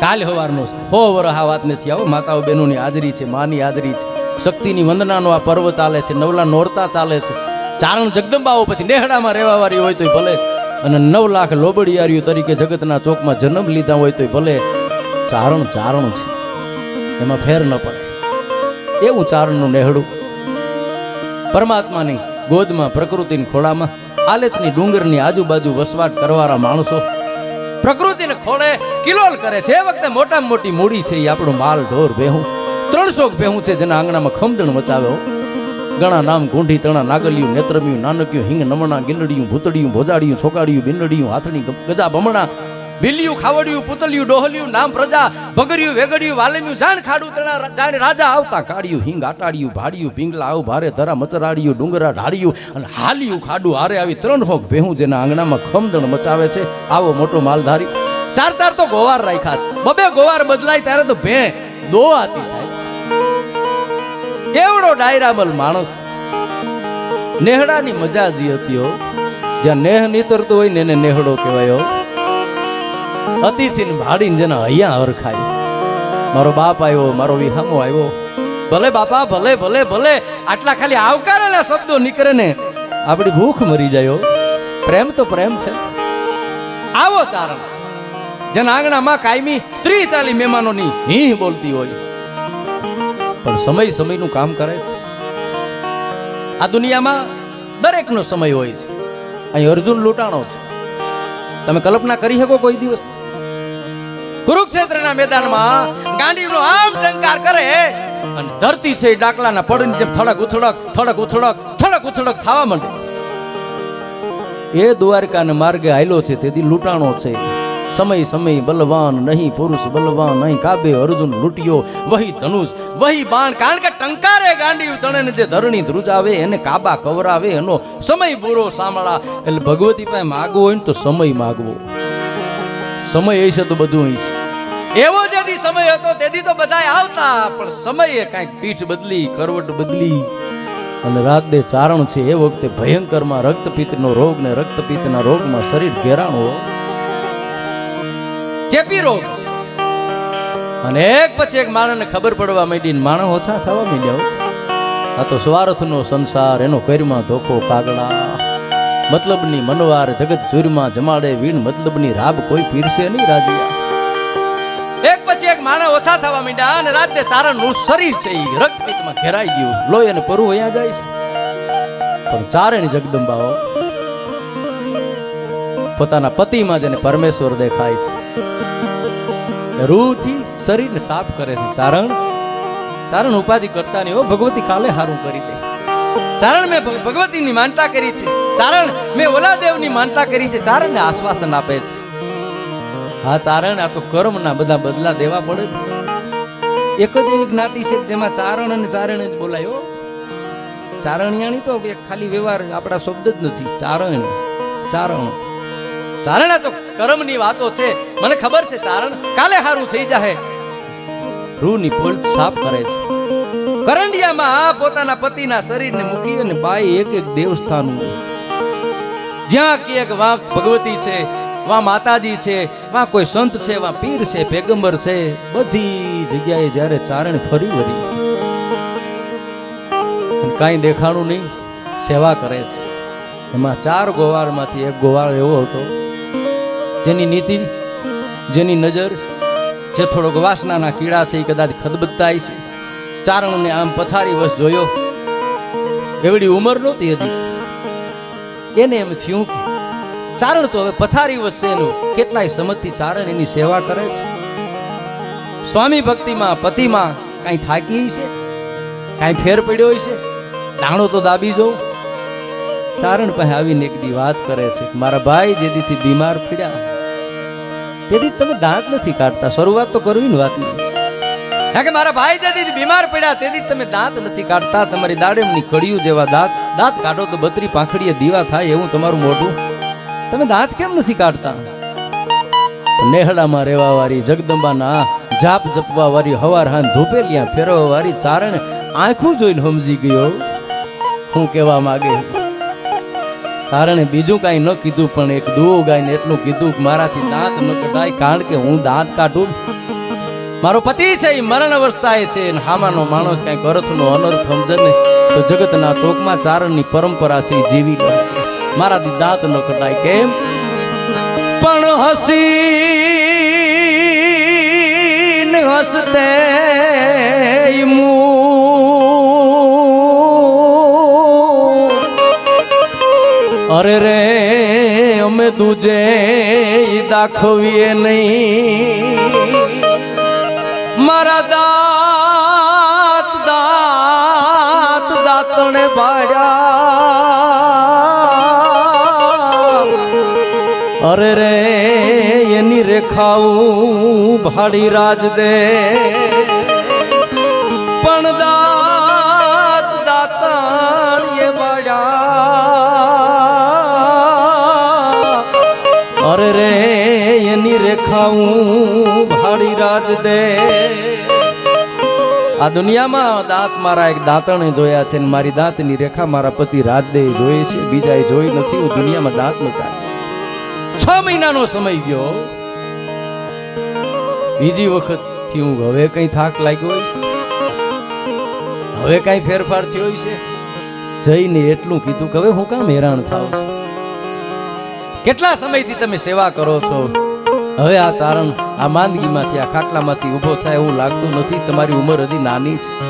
કાલ હવારનો હો વરહ આ વાત નથી. આવો માતાઓ બહેનોની હાજરી છે, માની હાજરી છે. શક્તિની વંદનાનો આ પર્વ ચાલે છે, નવલા નોરતા ચાલે છે. ચારણ જગદંબાઓ પછી નેહડામાં રહેવાવાળી હોય તોય ભલે. અને નવ લાખ લોબડિયારીઓ તરીકે જગતના ચોકમાં જન્મ લીધા હોય તોય ભલે. ચારણ ચારણ છે. એમાં ફેર ન પડે. એવું ચારણનું નેહડું. પરમાત્માની ગોદમાં, પ્રકૃતિની ખોળામાં, આલેખની ડુંગરની આજુબાજુ વસવાટ કરવાના માણસો પ્રકૃતિને ખોળે, કિલોલ કરે છે એ વખતે મોટામાં મોટી મૂડી છે, એ આપણું માલ, ઢોર, ભેહું ત્રણસો ભેહું છે જેના આંગણામાં ખમદણ મચાવ્યો. ઘણા નામ ગુંઢી તણા, નાગલિયું, નેત્રમિયું, નાનક્યું, હિંગ, નમણા ગીલડિયું ભૂતડિયું ભોજાડિયું છોકાડિયું બિનડિયું હાથણી, ગજા બમણા બિલ્લિયું ખાવડિયું, પુતલિયું, ડોહલિયું, નામ પ્રજા, ભગરિયું, વેગડિયું, વાલમ્યું, જાણ ખાડું તણા જાણે રાજા આવતા કાઢ્યું હિંગ આટાડ્યું ભાડ્યું પિંગલા આવ ભારે ધરા મચરાડ્યું ડુંગરા ઢાળ્યું અને હાલ્યું ખાડું હારે આવી ત્રણ હોક ભેહું જેના આંગણામાં ખમદણ મચાવે છે. આવો મોટો માલધારી. ચાર ચાર તો ગોવાર રાખ્યા છે. બબે ગોવાર બદલાય ત્યારે તો ભે દોવાતી થાય. કેવડો ડાયરાબલ માણસ. નેહડાની મજા જે હતી જ્યાં નેહ નીતરતો હોય ને એને નેહડો કહેવાય હો. અતિથિને ભાડીને જેને અહીંયા હરખાય મારો બાપ આવ્યો, મારો વિહામો આવ્યો. ભલે બાપા, ભલે ભલે ભલે, આટલા ખાલી આવકારેલા શબ્દો નીકળે ને, આપણી ભૂખ મરી જાય પ્રેમ તો પ્રેમ છે. આવો ચારણ. જેના આંગણામાં કાયમી ત્રી ચાલી મહેમાનોની હી બોલતી હોય. પણ સમય સમયનું કામ કરે છે. આ દુનિયામાં દરેકનો સમય હોય છે. અહીં અર્જુન લૂંટાણો છે. તમે કલ્પના કરી શકો કોઈ દિવસ? કુરુક્ષેત્રના મેદાનમાં ગાંડીનો આમ ટંકાર કરે અને ધરતી છે ડાકલાના પડની જેમ થડક ઉથડક થડક ઉથડક થડક ઉથડક થવા માંડે. એ દ્વારકાને માર્ગે આયલો છે, તેથી લૂંટાણો છે. સમય સમય, બલવાન નહીં, પુરુષ બલવાન નહીં. કાબે અર્જુન લૂંટ્યો, વહી ધનુષ, વહી બાણ. કારણ કે ટંકારે ગાંડી તણે જે ધરણી ધ્રુજાવે એને કાબા કવરાવે, એનો સમય પૂરો સાંભળા. એટલે ભગવતી પાસે માગવો હોય ને તો સમય માગવો. સમય હશે તો બધું હશે એવો જેથી સમય હતો, તેથી તો બધા આવતા, પણ સમયે કાંઈક પીઠ બદલી, કરવટ બદલી, અને રાત દે ચારણ છે એ વખતે ભયંકરમાં રક્તપિત્તનો રોગ ને રક્તપિત્તના રોગમાં શરીર ઘેરાણો ચેપી રોગ. અને એક પછી એક માણસને ખબર પડવા માંડી માણસ ઓછા થવા માંડ્યા આ તો સ્વાર્થનો સંસાર, એનો કરમાં ધોખો કાગડા મતલબની મનવાર જગત ચૂરમાં જમાડે વીણ, મતલબની રાબ કોઈ પીરસે નહીં રાજ્યા. એક પછી એક માણસ ઓછા થવા માંડ્યા અને રાતે ચારણનું શરીર છે એ રક્તપિતમાં ઘેરાઈ ગયું. લોહી અને પરુ અહીંયા જાય છે. પણ ચારણ જગદંબાઓ પોતાના પતિમાં જેને પરમેશ્વર દેખાય છે. રૂહથી શરીરને સાફ કરે છે. ચારણ ચારણ ઉપાધિ કરતા નહીં હો, ભગવતી કાલે હારું કરી દે. ચારણ મેં ભગવતીની માનતા કરી છે. ચારણ, મેં ઓલા દેવની માનતા કરી છે. ચારણને આશ્વાસન આપે છે. હા, ચારણ, આ તો કર્મના બધા બદલા દેવા પડે. એક જ એવી જ્ઞાતિ છે જેમાં ચારણ અને ચારણ જ બોલાયો ચારણિયાણી તો એક ખાલી વ્યવહાર, આપણા શબ્દ જ નથી. ચારણ ચારણ. ચારણ તો કર્મની વાતો છે. મને ખબર છે, ચારણ કાલે હારું થઈ જાહે. રૂની પોલ્ટ સાફ કરે છે. કરંડિયામાં આ પોતાના પતિના શરીરને મૂકી અને બાઈ એક એક દેવસ્થાન જ્યાં કે એક વાંક ભગવતી છે. વાં માતાજી છે વા કોઈ સંત છે વા પીર છે, પેગંબર છે, બધી જગ્યાએ જ્યારે ચારણ ફરી વળી. કાંઈ દેખાણું નહીં, સેવા કરે છે. એમાં ચાર ગોવાળમાંથી એક ગોવાળ એવો હતો, જેની નીતિ, જેની નજર, જે થોડોક વાસનાના કીડા છે, એ કદાચ ખદબદતા છે. ચારણને આમ પથારી વસ જોયો. એવડી ઉંમર નહોતી હતી એને એમ થયું ચારણ તો હવે પથારી એનું. કેટલાય સમજથી ચારણ એની સેવા કરે છે. સ્વામી ભક્તિમાં, પતિમાં કાંઈ થાકી છે? કાંઈ ફેર પડ્યો છે? દાણો તો દાબી જવું ચારણ પાસે આવીને એક દી વાત કરે છે મારા ભાઈ જેદીથી બીમાર પડ્યા. તેથી તમે દાંત નથી કાઢતા. શરૂઆત તો કરવી ને વાતની કારણ કે મારા ભાઈ જેથી બીમાર પડ્યા તેથી તમે દાંત નથી કાઢતા. તમારી દાડેમની કડિયું જેવા દાંત. દાંત કાઢો તો બત્રી પાંખડીએ દીવા થાય એવું તમારું મોઢું. તમે દાંત કેમ નથી કાઢતા? નેહડામાં રહેવા વાળી જગદંબાના જાપ જપવા વાળી હવાર હાન ધૂપેલિયા ફેરવા વાળી ચારણ આંખું જોઈને સમજી ગયો. હું કહેવા માંગે, ચારણે બીજું કાંઈ ન કીધું, પણ એક દુઓ ગાઈને એટલું કીધું મારાથી દાંત ન કઢાય, કારણ કે હું દાંત કાઢું. મારો પતિ છે એ મરણ અવસ્થાએ છે હામાનો માણસ કાંઈક અર્થનો અનર્થ સમજે ને તો જગતના ચોકમાં ચારણની પરંપરા છે જીવી લે. મારાથી દાંત ન કઢાય કેમ? પણ હસી હસતે અરે રે, અમે તુજે દાખવીએ નહીં. મારા દાંત દાંત, દાંતણે ભાડ્યા. અરે રે, એની રેખાઓ ભાડી રાજ દે. પણ દાંત દાંતણ એ અરે રે, એની રેખાઓ ભાડી રાજ દે. આ દુનિયામાં દાંત મારા એક દાંતણે જોયા છે ને મારી દાંતની રેખા મારા પતિ રાજદે જોઈ છે, બીજાએ જોઈ નથી, હું દુનિયામાં દાંત મુકાય છ મહિનાનો સમય ગયો. બીજી વખતથી હું હવે કઈ થાક લાગ્યો હોય છે? હવે કઈ ફેરફાર થયો હોય છે? જઈને એટલું કીધું કે હવે હું કામ હેરાન થાવ છું. કેટલા સમયથી તમે સેવા કરો છો? હવે આ ચારણ આ માંદગીમાંથી, આ ખાટલામાંથી ઊભો થાય એવું લાગતું નથી. તમારી ઉંમર હજી નાની છે.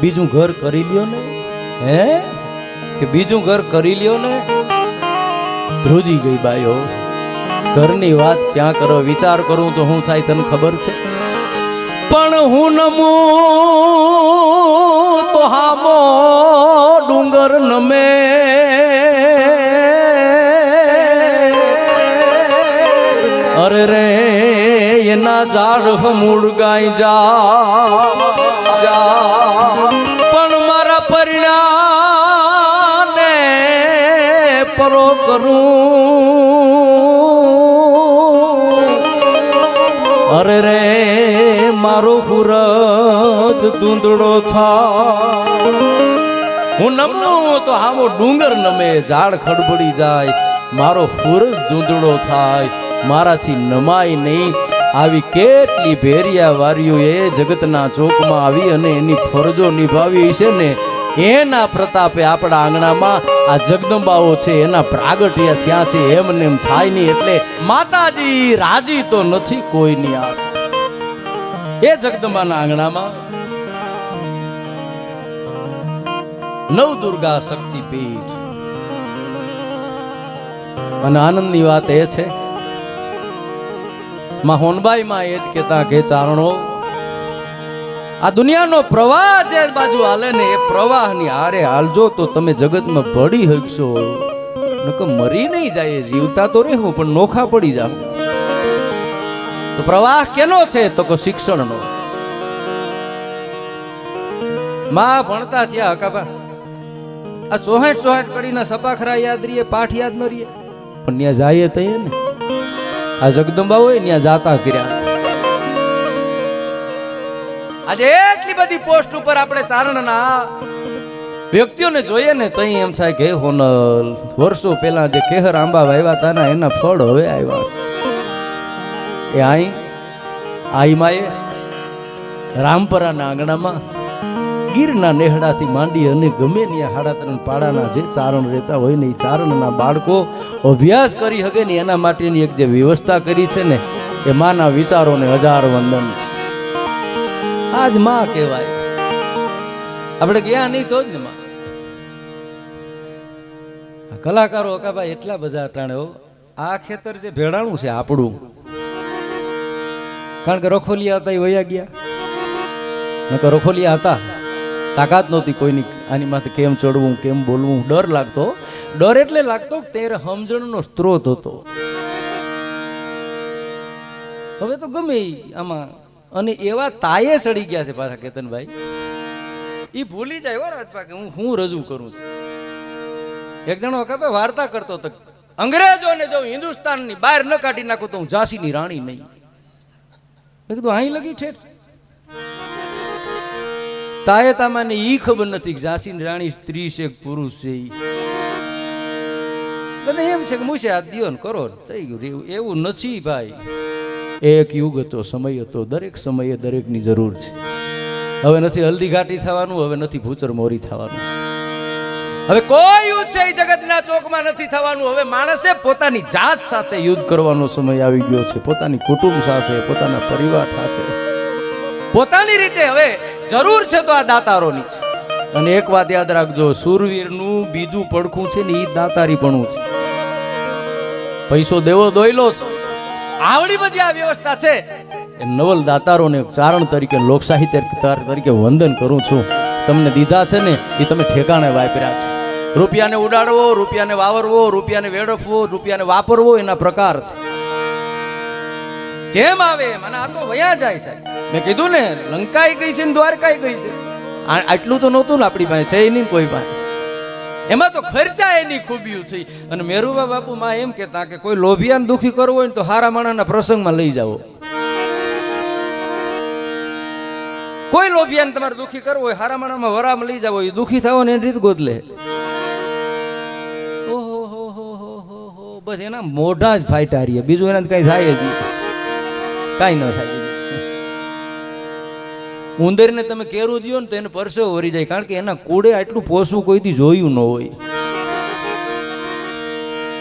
બીજું ઘર કરી લ્યો ને. હે? કે બીજું ઘર કરી લ્યો ને? ધ્રુજી ગઈ બાયો ઘરની વાત ક્યાં કરો, વિચાર કરું તો હું થાય તને ખબર છે પણ હું નમું તો હામો ડુંગર નમે અરે રે, એના ઝાડ મૂળ જા જા. પરો કરું? અરે રે, મારો પુરત ધૂંધળો થા હું નમનું તો આવો ડુંગર નમે, ઝાડ ખડબડી જાય. મારો ફૂરજ ધૂંધળો થાય. મારાથી નમાય નહીં. આવી કેટલી ભેરિયા વારીઓ એ જગતના ચોકમાં આવી અને એની ફરજો નિભાવી છે ને. એના પ્રતાપે આપણા આંગણામાં આ જગદંબાઓ છે, એના પ્રાગટ્ય થયા છે, એમ ને એમ થાય નહીં એટલે માતાજી રાજી તો નથી કોઈની આશા. એ જગદંબાના આંગણામાં નવ દુર્ગા શક્તિપીઠ અને આનંદની વાત એ છે, માં હોનબાઈ માં એ જ કહેતા કે ચારણો આ દુનિયાનો પ્રવાહ જે બાજુ હાલે ને એ પ્રવાહની હારે હાલજો તો તમે જગતમાં પડી શકશો નકર મરી નહીં જાય, જીવતા તો રહેવું, પણ નોખા પડી જાવ તો પ્રવાહ કેનો છે? તો કે શિક્ષણનો. માં ભણતા થયા હકાબા આ ચોહેઠ ચોહાટ કરીને સપાખરા યાદ રહીએ, પાઠ યાદ ન રહીએ. પણ ત્યાં જાય તઈએ ને. આ જગદંબા હોય ત્યાં જાતા કર્યા. આજે એટલી બધી પોસ્ટ ઉપર આપણે ચારણના વ્યક્તિઓને જોઈએ ને તો એમ થાય કે હોનલ, વર્ષો પહેલા જે કેહર આંબા વાવ્યા હતા ને એના ફળ હવે આવ્યા. એ આઈ આઈ માએ રામપરાના આંગણામાં ગીરના નેહડાથી માંડી અને ગમે ત્યાં સાડા ત્રણ પાડાના જે ચારણ રહેતા હોય ને એ ચારણના બાળકો અભ્યાસ કરી શકે ને એના માટેની એક જે વ્યવસ્થા કરી છે ને, એ માના વિચારોને હજાર વંદન છે. આજમાં કહેવાય. આપણે ગયા નહીં તો જ ને કલાકારો અકાભાઈ એટલા બધા અટાણે આ ખેતર જે ભેળાણું છે આપણું. કારણ કે રખોલિયા હતા એ વયા ગયા. નકર રખોલિયા હતા. તાકાત નહોતી કોઈની આની માથે કેમ ચડવું, કેમ બોલવું. ડર લાગતો ડર એટલે લાગતો કે તેરે સમજણનો સ્ત્રોત હતો. હવે તો ગમે આમાં અને એવા તાયે સડી ગયા છે પાછા કેતનભાઈ. એ ભૂલી જાય રાજપા કે હું હું રજૂ કરું છું. એક જણો ખબર વાર્તા કરતો હતો અંગ્રેજોને જો હિન્દુસ્તાનની બહાર ન કાઢી નાખું તો હું ઝાંસીની રાણી નહીં. મેં કીધું, અહીં લગી ઠેઠ તાએ તામાને ઈ ખબર નથી કે ઝાંસીની રાણી સ્ત્રી છે પુરુષ છે ઈ. બધા એમ છે કે મૂસે હાથ દિયો ને કરો થઈ ગયું એવું નથી ભાઈ. એક યુગ હતો, સમય હતો, દરેક સમયે દરેકની જરૂર છે. હવે નથી હલ્દી ઘાટી થવાનું, હવે નથી ભૂચર મોરી થવાનું. હવે કોઈ યુદ્ધ છે જગતના ચોકમાં નથી થવાનું, હવે માણસે પોતાની જાત સાથે યુદ્ધ કરવાનો સમય આવી ગયો છે, પોતાની કુટુંબ સાથે, પોતાના પરિવાર સાથે. પોતાની રીતે હવે જરૂર છે તો આ દાતારોની છે અને એક વાત યાદ રાખજો સુરવીરનું બીજું પડખું છે ને એ દાતારીપણું છે. પૈસો દેવો દોયલો છે. આવડી બધી આ વ્યવસ્થા છે. એ નવલ દાતારોને ચારણ તરીકે લોક સાહિત્ય તરીકે વંદન કરું છું. તમને દીધા છે ને એ તમે ઠેકાણે વાપર્યા છે. રૂપિયાને ઉડાડવો રૂપિયાને વાવરવો રૂપિયાને વેડફવો રૂપિયાને વાપરવો એના પ્રકાર છે. જેમ આવે એમ અને આ તો વયા જાય છે મેં કીધું ને લંકાઈ ગઈ છે ને દ્વારકાઈ ગઈ છે. આટલું તો નહોતું ને આપણી પાસે છે નહીં કોઈ પાસે. એમાં તો ખર્ચા એની ખૂબીઓ છે. અને મેરુબા બાપુ માં એમ કહેતા કે કોઈ લોભિયાને દુખી કરવો હોય ને તો હારા માણાના પ્રસંગમાં લઈ જાઓ. કોઈ લોભિયાને તમારે દુખી કરવો હોય, હારા માણામાં વરામ લઈ જાવ એ દુખી થવો ને એની રીત હો બસ એના મોઢા જ ફાઈટા રહીએ બીજું એના કઈ થાય જ નહીં. કાંઈ ન થાય. ઉંદરને તમે કેરું દો ને તો એને પરસે વરી જાય. કારણ કે એના કુડે આટલું પોસવું કોઈથી જોયું ન હોય.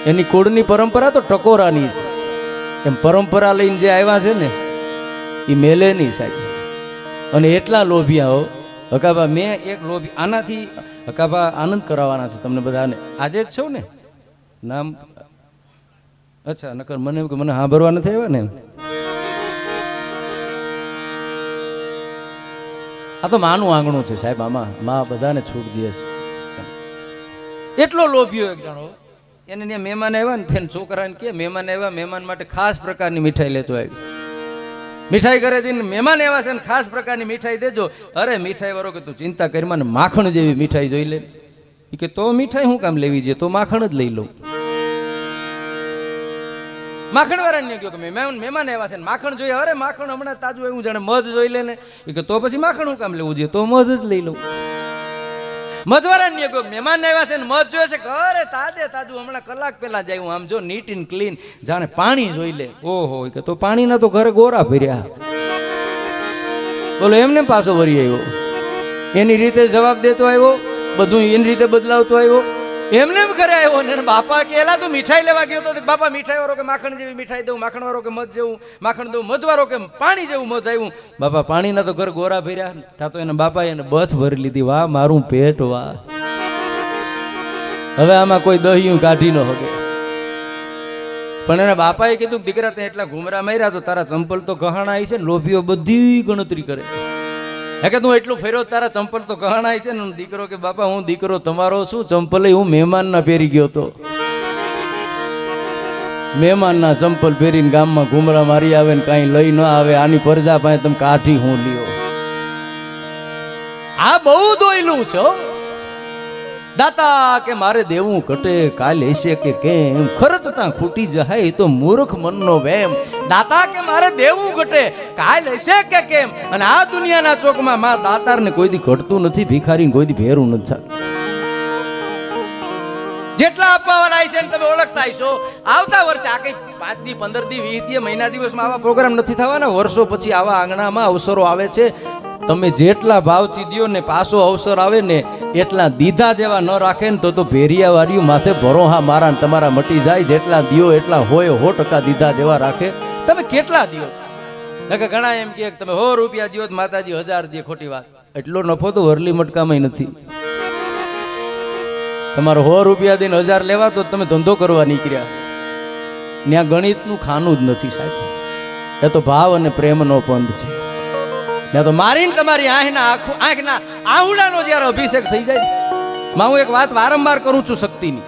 એની કુળની પરંપરા તો ટકોરાની છે. એમ પરંપરા લઈને જે આવ્યા છે ને, એ મેલે નહીં સાહેબ. અને એટલા લોભિયાઓ હકાબા મેં એક લોભી, આનાથી હકાબા આનંદ કરાવવાના છે તમને બધાને. આજે જ છો ને? નામ, અચ્છા, નકર મને એમ કે મને સાંભળવા નથી આવ્યા ને? આ તો માનું આંગણું છે સાહેબ, આમાં માં બધાને છૂટ દે છે. એટલો લોભ્યો એક જણો. એને ત્યાં મહેમાન આવ્યા ને તેને છોકરાને કે મહેમાન આવ્યા, મહેમાન માટે ખાસ પ્રકારની મીઠાઈ લેતો આવી મીઠાઈ ઘરે જઈને મહેમાન એવા છે ને ખાસ પ્રકારની મીઠાઈ દેજો. અરે, મીઠાઈ વાળો કે તું ચિંતા કરી, મને માખણ જેવી મીઠાઈ જોઈ લે. કે, તો મીઠાઈ હું કામ લેવી જોઈએ તો માખણ જ લઈ લઉં. માખણ વાળાને કહ્યું કે મહેમાન મહેમાન આવ્યા છે માખણ જોઈએ અરે માખણ હમણાં તાજું એવું જાણે મધ જોઈ લે ને. કે તો પછી માખણ હું કામ લેવું જોઈએ? તો મધ જ લઈ લઉં. મધવાળાને કહ્યું મહેમાન આવ્યા છે ને મધ જોયે છે અરે તાજે તાજું, હમણાં કલાક પહેલા જ આવ્યું, આમ જો નીટ એન્ડ ક્લીન જાણે પાણી જોઈ લે. ઓહો કે તો પાણીના તો ઘરે ગોરા ફર્યા બોલો, એમને પાછો વરી આવ્યો. એની રીતે જવાબ દેતો આવ્યો, બધું એની રીતે બદલાવતો આવ્યો. એમને એમ ઘરે આવ્યો ને બાપા કે એલા તું મીઠાઈ લેવા ગયો તો બાપા મીઠાઈ વાળો કે માખણ જેવી મીઠાઈ દઉં માખણ વાળો કે મધ જેવું, માખણ દઉં મધ વાળો કે પાણી જેવું મધ આવ્યું બાપા પાણીના તો ઘર ગોરા ભર્યા, તા તો એના બાપા એને બથ ભરી લીધી, વાહ, મારું પેટ, વાહ. હવે આમાં કોઈ દહિયું કાઢી ન શકે પણ એના બાપાએ કીધું દીકરા તે એટલા ઘુમરા માર્યા તો તારા ચંપલ તો ગહાણા આવી છે ને, લોભીઓ બધી ગણતરી કરે. હે કે તું એટલું ફેર્યો તારા ચંપલ તો ગહાણા છે ને દીકરો કે બાપા, હું દીકરો તમારો છું, ચંપલ હું મહેમાન ના પહેરી ગયો તો મહેમાનના ચંપલ પહેરીને ગામમાં ઘૂમરા મારી આવે ને કાંઈ લઈ ન આવે, આની પરજા પાસે તમે કાઢી હું લ્યો આ બહુ દોયલું છે. દાતા કે મારે દેવું ઘટે કાલ હશે કે કેમ? ખર્ચતા ખૂટી જાય તો મૂર્ખ મનનો વેમ. દાતા કે મારે દેવું ઘટે કાલ હશે કે કેમ? અને આ દુનિયાના ચોકમાં માં દાતારને કોઈ દી ઘટતું નથી ભિખારી કોઈ દી ભેરું નથી જેટલા આપવાવાળા છે ને તમે ઓળખતા હશો. આવતા વર્ષે આ કઈ પાંચ દી, પંદર દી, વીસ દી મહિના દિવસમાં આવા પ્રોગ્રામ નથી થવાના. વર્ષો પછી આવા આંગણામાં અવસરો આવે છે. તમે જેટલા ભાવથી ચીધ્યો ને પાછો અવસર આવે ને એટલા દીધા જેવા ન રાખે ને તો તો ભેરિયા વાળ્યું માથે ભરોહા મારા ને તમારા મટી જાય. જેટલા દિયો એટલા હોય હો ટકા દીધા જેવા રાખે. તમે કેટલા દિયો? કે ઘણા એમ કે તમે હો રૂપિયા દિયો માતાજી હજાર દે, ખોટી વાત. એટલો નફો તો વરલી મટકામાં નથી. તમારે સો રૂપિયા દઈને હજાર લેવા તો તમે ધંધો કરવા નીકળ્યા. ત્યાં ગણિતનું ખાનું જ નથી સાહેબ. એ તો ભાવ અને પ્રેમનો પંથ છે. ત્યાં તો મારીને તમારી આંખના આંખો આંખના આહુડાનો જ્યારે અભિષેક થઈ જાય ને, માં હું એક વાત વારંવાર કરું છું શક્તિની.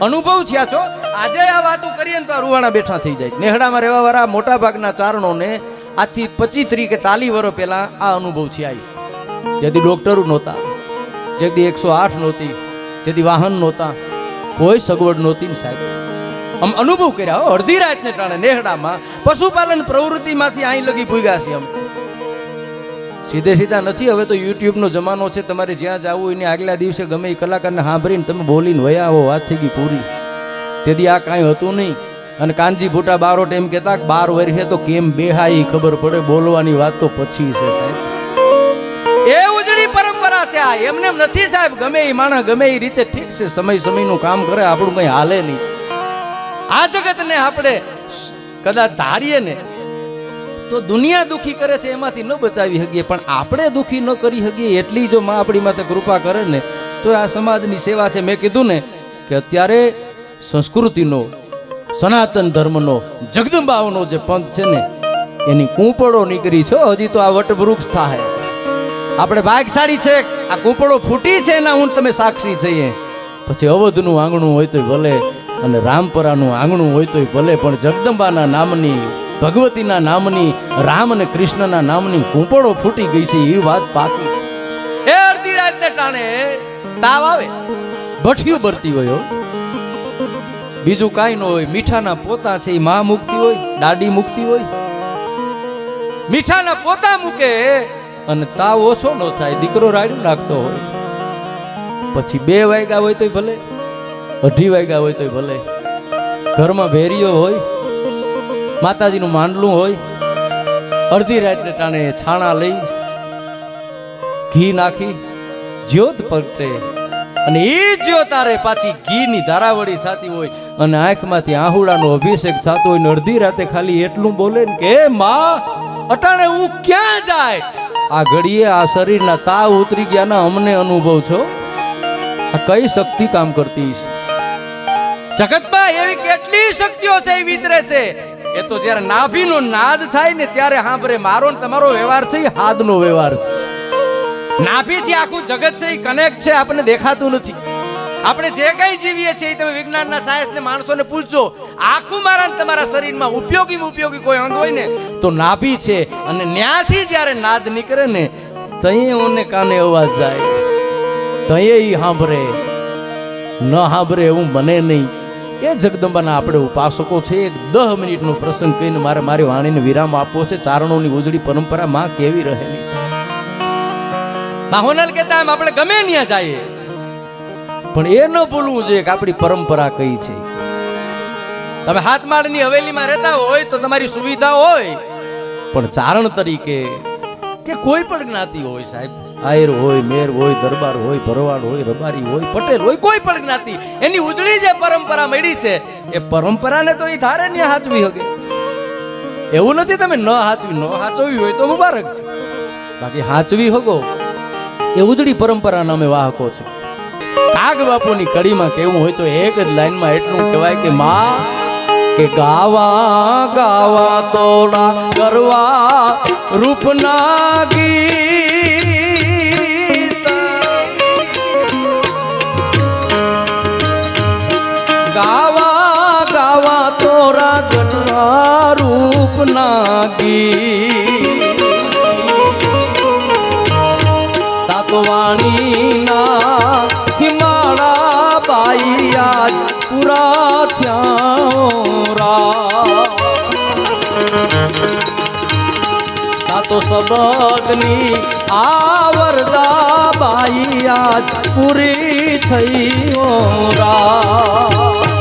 અનુભવ થયા છો? આજે આ વાતો કરીએ ને તો આ રૂવાણા બેઠા થઈ જાય. નેહડામાં રહેવા વાળા મોટા ભાગના ચારણોને આજથી પચીસ ત્રીસ કે ચાલીસ વર્ષ પહેલા આ અનુભવ થયા છે. જેથી ડોક્ટરો નહોતા. જેથી એકસો આઠ નહોતી. જેથી વાહન નહોતા. કોઈ સગવડ નહોતી ને સાહેબ. આમ અનુભવ કર્યા હો. અડધી રાતને ટાણે નેહડામાં પશુપાલન પ્રવૃત્તિમાંથી અહીં લગી ભૂગ્યા છે અમે. સીધે સીધા નથી, હવે તો યુટ્યુબનો જમાનો છે, તમારે જ્યાં જવું હોય ને આગલા દિવસે ગમે એ કલાકારને સાંભળીને તમે બોલીને વયા આવો, વાત થઈ ગઈ પૂરી. તેથી આ કાંઈ હતું નહીં. અને કાનજી ભૂટા બારોટ એમ કહેતા બાર વર્ષે તો કેમ બેહાય ખબર પડે, બોલવાની વાત તો પછી છે સાહેબ. એ ઉજળી પરંપરા છે આ, એમને નથી સાહેબ, ગમે એ માણસ, ગમે એ રીતે ઠીક છે, સમય સમયનું કામ કરે, આપણું કંઈ હાલે નહીં. આ જગતને આપણે કદાચ ધારીએ ને તો દુનિયા દુઃખી કરે છે, એમાંથી ન બચાવી શકીએ. પણ આપણે દુખી ન કરી શકીએ, એટલી જો માં આપણી માથે કૃપા કરે ને, તો આ સમાજની સેવા છે. મેં કીધું ને કે અત્યારે સંસ્કૃતિનો, સનાતન ધર્મનો, જગદંબાઓનો જે પંથ છે ને, એની કૂંપળો નીકળી છે. હજી તો આ વટવૃક્ષ થાય. આપણે ભાગશાળી છે, આ કૂંપળો ફૂટી છે એના હું તમે સાક્ષી છીએ. પછી અવધનું આંગણું હોય તોય ભલે, અને રામપરાનું આંગણું હોય તોય ભલે, પણ જગદંબાના નામની ભગવતીના નામની રામ અને કૃષ્ણના નામની કૂંપળો ફૂટી ગઈ છે એ વાત પાકી છે. એ અડધી રાતને ટાણે તાવ આવે. ભઠિયું ભરતી હોય. બીજું કાંઈ ન હોય. મીઠાના પોતા છે એ માં મુક્તિ હોય દાડી મુક્તિ હોય. મીઠાના પોતા મૂકે અને તાવ ઓછો ન થાય દીકરો રાડ્યું નાખતો હોય. પછી બે વાગ્યા હોય તોય ભલે અઢી વાગ્યા હોય તોય ભલે. ઘરમાં ભેરીઓ હોય માતાજીનું માંડલું હોય, અડધી રાતને ટાણે છાણા લઈ, ઘી નાખી, જ્યોત પ્રગટે અને એ જ્યોત તારે પાછી ઘીની ધારાવળી થતી હોય અને આંખમાંથી આહુડાનો અભિષેક થતો હોય ને અડધી રાતે ખાલી એટલું બોલે ને કે માં, અટાણે હું ક્યાં જાય? આ ઘડીએ આ શરીરના તાવ ઉતરી ગયાના અમને અનુભવ છો. આ કઈ શક્તિ કામ કરતી છે જગતમાં એવી કેટલી શક્તિઓ છે, એ વિચરે છે. એ તો જ્યારે નાભીનો નાદ થાય ને ત્યારે સાંભળે મારો ને તમારો વ્યવહાર છે, એ હાથનો વ્યવહાર છે. નાભીથી આખું જગત છે, એ કનેક્ટ છે, આપણને દેખાતું નથી. આપણે જે કઈ જીવીએ છીએ, એ તમે વિજ્ઞાનના સાયન્સને માણસોને પૂછજો. આખું મારા તમારા શરીરમાં ઉપયોગી ઉપયોગી કોઈ અંગ હોય ને, તો નાભી છે. અને ન્યાથી જ્યારે નાદ નીકળે ને, તઈએ ઓને કાને અવાજ જાય. તઈએ ઈ સાંભળે ન સાંભળે એવું બને નહીં. એ જગદંબાના આપણે ઉપાસકો છે. એક દહ મિનિટનો પ્રસંગ કહીને મારે મારી વાણીને વિરામ આપવો છે. ચારણોની ઉજળી પરંપરા માં કેવી રહેલી? છે માહોનલ કહેતા એમ આપણે ગમે ત્યાં જઈએ. પણ એ ન ભૂલવું જોઈએ કે આપણી પરંપરા કઈ છે. તમે હાથમાળની હવેલીમાં રહેતા હોય તો તમારી સુવિધા હોય. પણ ચારણ તરીકે કે કોઈ પણ જ્ઞાતિ હોય સાહેબ. આયર હોય, મેર હોય, દરબાર હોય, ભરવાડ હોય, રબારી હોય, પટેલ હોય, કોઈ પણ જ્ઞાતિ, એની ઉજળી જે પરંપરા મળી છે, એ પરંપરાને તો એ ધારે ને હાચવી શકે એવું નથી તમે ન હાચવી ન હાચવી હોય તો મુબારક છે. બાકી હાચવી હકો એ ઉજળી પરંપરાના અમે વાહકો છે. કાગ બાપુની કડીમાં કેવું હોય તો એક જ લાઈનમાં એટલું કહેવાય કે માં, કે ગાવા ગાવા તોડા કરવા રૂપના ગીત સબદની આવરદા બાઈ આજ પૂરી થઈ રા